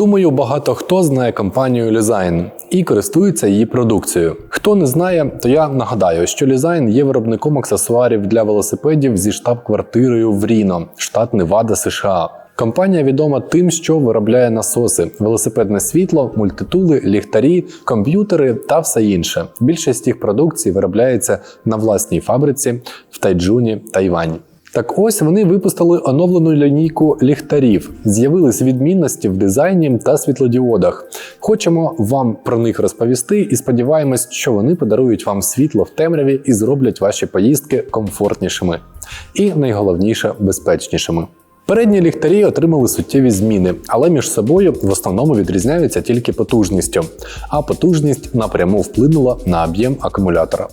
Думаю, багато хто знає компанію Лізайн і користується її продукцією. Хто не знає, то я нагадаю, що Лізайн є виробником аксесуарів для велосипедів зі штаб-квартирою в Ріно, штат Невада, США. Компанія відома тим, що виробляє насоси, велосипедне світло, мультитули, ліхтарі, комп'ютери та все інше. Більшість їх продукцій виробляється на власній фабриці в Тайджуні, Тайвань. Так ось вони випустили оновлену лінійку ліхтарів. З'явились відмінності в дизайні та світлодіодах. Хочемо вам про них розповісти і сподіваємось, що вони подарують вам світло в темряві і зроблять ваші поїздки комфортнішими і найголовніше безпечнішими. Передні ліхтарі отримали суттєві зміни, але між собою в основному відрізняються тільки потужністю, а потужність напряму вплинула на об'єм акумулятора.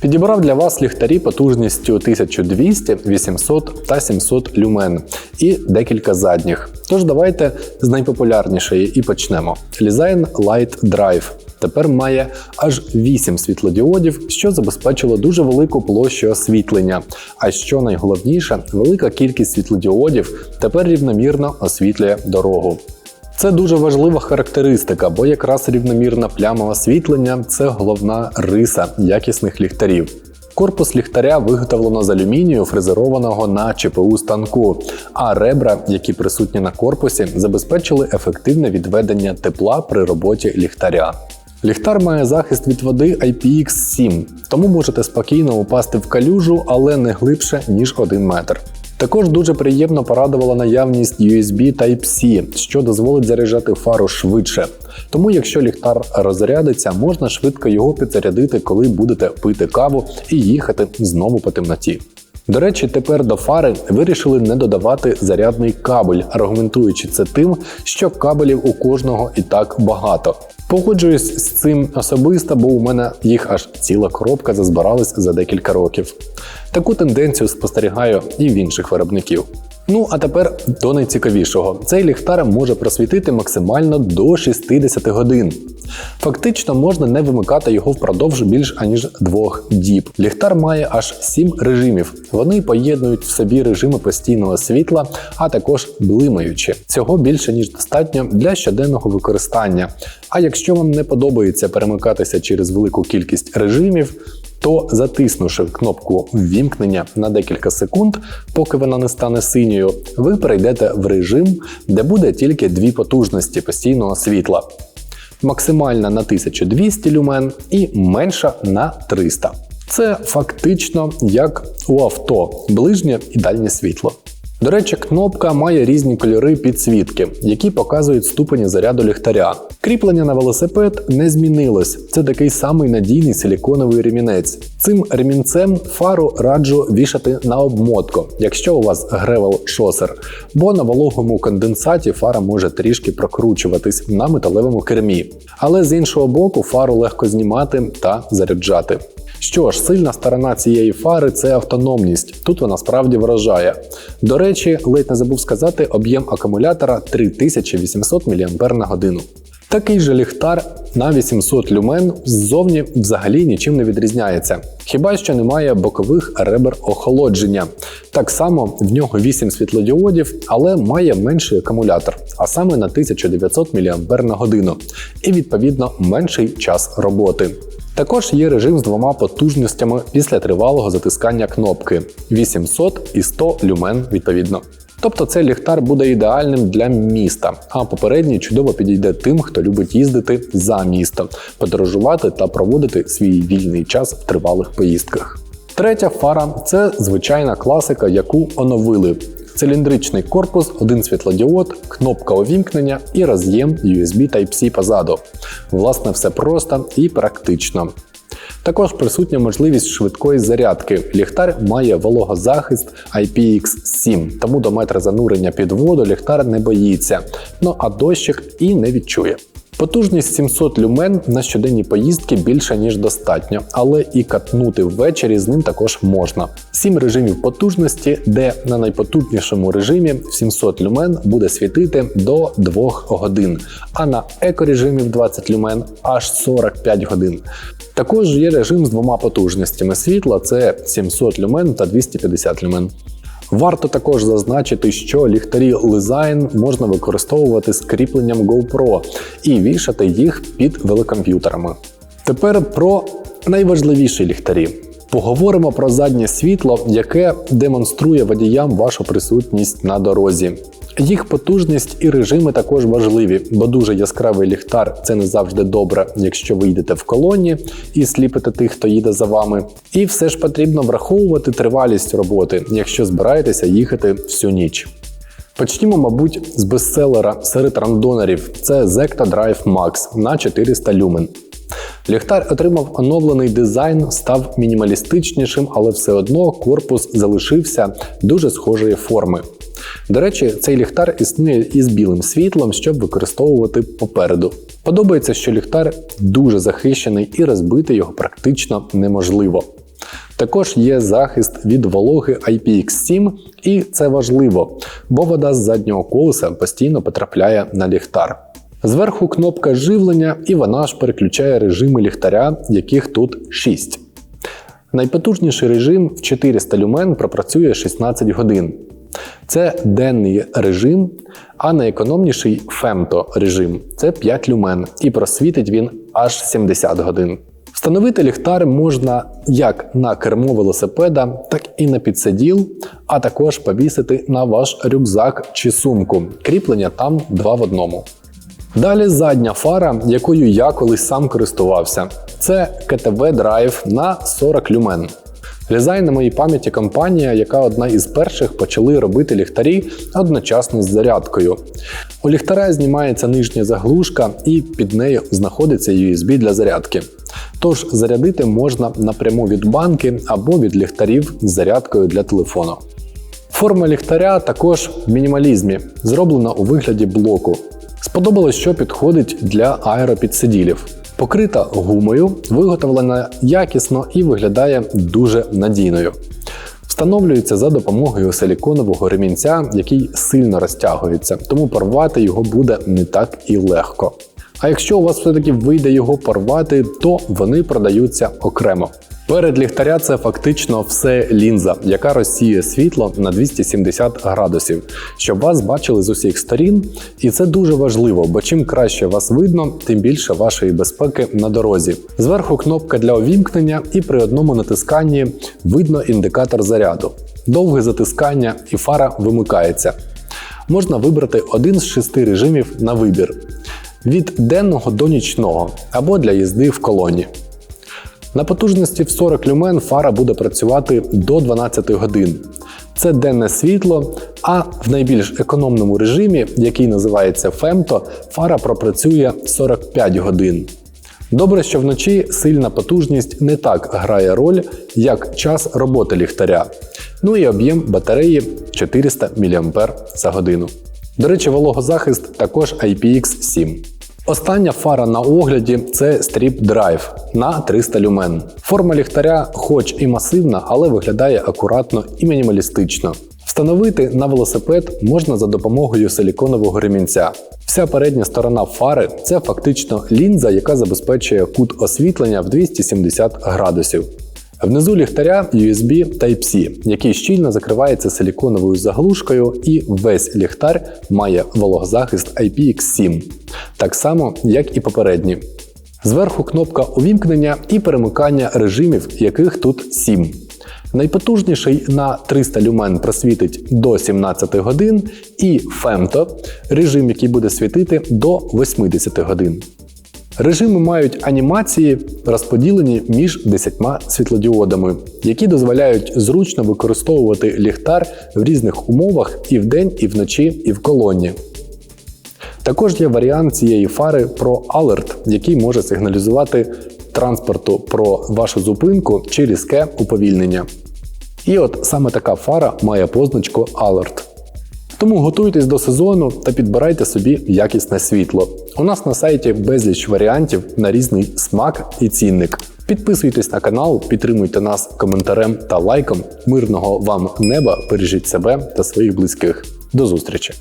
Підібрав для вас ліхтарі потужністю 1200, 800 та 700 люмен і декілька задніх. Тож давайте з найпопулярнішої і почнемо. Lizine Light Drive тепер має аж 8 світлодіодів, що забезпечило дуже велику площу освітлення. А що найголовніше, велика кількість світлодіодів тепер рівномірно освітлює дорогу. Це дуже важлива характеристика, бо якраз рівномірна пляма освітлення це головна риса якісних ліхтарів. Корпус ліхтаря виготовлено з алюмінію, фрезерованого на ЧПУ станку, а ребра, які присутні на корпусі, забезпечили ефективне відведення тепла при роботі ліхтаря. Ліхтар має захист від води IPX7, тому можете спокійно упасти в калюжу, але не глибше ніж 1 метр. Також дуже приємно порадувала наявність USB Type-C, що дозволить заряджати фару швидше. Тому, якщо ліхтар розрядиться, можна швидко його підзарядити, коли будете пити каву і їхати знову по темноті. До речі, тепер до фари вирішили не додавати зарядний кабель, аргументуючи це тим, що кабелів у кожного і так багато. Погоджуюсь з цим особисто, бо у мене їх аж ціла коробка зазбиралась за декілька років. Таку тенденцію спостерігаю і в інших виробників. Ну а тепер до найцікавішого: цей ліхтар може просвітити максимально до 60 годин. Фактично можна не вимикати його впродовж більш аніж двох діб. Ліхтар має аж 7 режимів. Вони поєднують в собі режими постійного світла, а також блимаючі. Цього більше ніж достатньо для щоденного використання. А якщо вам не подобається перемикатися через велику кількість режимів, то затиснувши кнопку ввімкнення на декілька секунд, поки вона не стане синьою, ви перейдете в режим, де буде тільки дві потужності постійного світла. Максимальна на 1200 люмен і менша на 300. Це фактично як у авто ближнє і дальнє світло. До речі, кнопка має різні кольори підсвітки, які показують ступені заряду ліхтаря. Кріплення на велосипед не змінилось. Це такий самий надійний силіконовий ремінець. Цим ремінцем фару раджу вішати на обмотку, якщо у вас гревел шосер, бо на вологому конденсаті фара може трішки прокручуватись на металевому кермі. Але з іншого боку, фару легко знімати та заряджати. Що ж, сильна сторона цієї фари це автономність. Тут вона справді вражає. До речі, ледь не забув сказати, об'єм акумулятора 3800 мАч. Такий же ліхтар на 800 люмен ззовні взагалі нічим не відрізняється. Хіба що немає бокових ребер охолодження. Так само в нього 8 світлодіодів, але має менший акумулятор, а саме на 1900 мАч і відповідно менший час роботи. Також є режим з двома потужностями після тривалого затискання кнопки 800 і 100 люмен відповідно. Тобто цей ліхтар буде ідеальним для міста, а попередній чудово підійде тим, хто любить їздити за місто, подорожувати та проводити свій вільний час в тривалих поїздках. Третя фара це звичайна класика, яку оновили. Циліндричний корпус, один світлодіод, кнопка увімкнення і роз'єм USB Type-C позаду. Власне, все просто і практично. Також присутня можливість швидкої зарядки. Ліхтар має вологозахист IPX7, тому до метра занурення під воду ліхтар не боїться, ну а дощик і не відчує. Потужність 700 люмен на щоденні поїздки більше ніж достатньо, але і катнути ввечері з ним також можна. Сім режимів потужності, де на найпотужнішому режимі 700 люмен буде світити до 2 годин, а на екорежимі в 20 люмен аж 45 годин. Також є режим з двома потужностями світла: це 700 люмен та 250 люмен. Варто також зазначити, що ліхтарі Lizine можна використовувати з кріпленням GoPro і вішати їх під велокомп'ютерами. Тепер про найважливіші ліхтарі. Поговоримо про заднє світло, яке демонструє водіям вашу присутність на дорозі. Їх потужність і режими також важливі, бо дуже яскравий ліхтар це не завжди добре, якщо ви йдете в колоні і сліпите тих, хто їде за вами. І все ж потрібно враховувати тривалість роботи, якщо збираєтеся їхати всю ніч. Почнімо, мабуть, з бестселера серед рандонерів. Це Zekta Drive Max на 400 люмен. Ліхтар отримав оновлений дизайн, став мінімалістичнішим, але все одно корпус залишився дуже схожої форми. До речі, цей ліхтар існує із білим світлом, щоб використовувати попереду. Подобається, що ліхтар дуже захищений і розбити його практично неможливо. Також є захист від вологи IPX7, і це важливо, бо вода з заднього колеса постійно потрапляє на ліхтар. Зверху кнопка живлення, і вона ж переключає режими ліхтаря, яких тут 6. Найпотужніший режим в 400 люмен пропрацює 16 годин. Це денний режим, а найекономніший фемто режим це 5 люмен, і просвітить він аж 70 годин. Встановити ліхтар можна як на кермо велосипеда, так і на підсиділ, а також повісити на ваш рюкзак чи сумку. Кріплення там два в одному. Далі задня фара, якою я колись сам користувався. Це КТВ Drive на 40 люмен. Лізай на моїй пам'яті компанія, яка одна із перших почали робити ліхтарі одночасно з зарядкою. У ліхтаря знімається нижня заглушка і під нею знаходиться USB для зарядки. Тож зарядити можна напряму від банки або від ліхтарів з зарядкою для телефону. Форма ліхтаря також в мінімалізмі, зроблена у вигляді блоку. Сподобалось, що підходить для аеропідсиділів. Покрита гумою, виготовлена якісно і виглядає дуже надійною. Встановлюється за допомогою силіконового ремінця, який сильно розтягується, тому порвати його буде не так і легко. А якщо у вас все-таки вийде його порвати, то вони продаються окремо. Перед ліхтаря це фактично все лінза, яка розсіює світло на 270 градусів, щоб вас бачили з усіх сторін. І це дуже важливо, бо чим краще вас видно, тим більше вашої безпеки на дорозі. Зверху кнопка для увімкнення, і при одному натисканні видно індикатор заряду. Довге затискання і фара вимикається. Можна вибрати один з шести режимів на вибір: від денного до нічного або для їзди в колоні. На потужності в 40 люмен фара буде працювати до 12 годин. Це денне світло, а в найбільш економному режимі, який називається Femto, фара пропрацює 45 годин. Добре, що вночі сильна потужність не так грає роль, як час роботи ліхтаря. Ну і об'єм батареї 400 мАч за годину. До речі, вологозахист також IPX7. Остання фара на огляді це Strip Drive на 300 люмен. Форма ліхтаря, хоч і масивна, але виглядає акуратно і мінімалістично. Встановити на велосипед можна за допомогою силіконового ремінця. Вся передня сторона фари це фактично лінза, яка забезпечує кут освітлення в 270 градусів. Внизу ліхтаря USB Type-C, який щільно закривається силіконовою заглушкою, і весь ліхтар має вологозахист IPX7, так само, як і попередні. Зверху кнопка увімкнення і перемикання режимів, яких тут 7. Найпотужніший на 300 люмен просвітить до 17 годин, і Femto – режим, який буде світити до 80 годин. Режими мають анімації, розподілені між 10 світлодіодами, які дозволяють зручно використовувати ліхтар в різних умовах і вдень, і вночі, і в колоні. Також є варіант цієї фари про Alert, який може сигналізувати транспорту про вашу зупинку чи різке уповільнення. І от саме така фара має позначку Alert. Тому готуйтесь до сезону та підбирайте собі якісне світло. У нас на сайті безліч варіантів на різний смак і цінник. Підписуйтесь на канал, підтримуйте нас коментарем та лайком. Мирного вам неба, бережіть себе та своїх близьких. До зустрічі!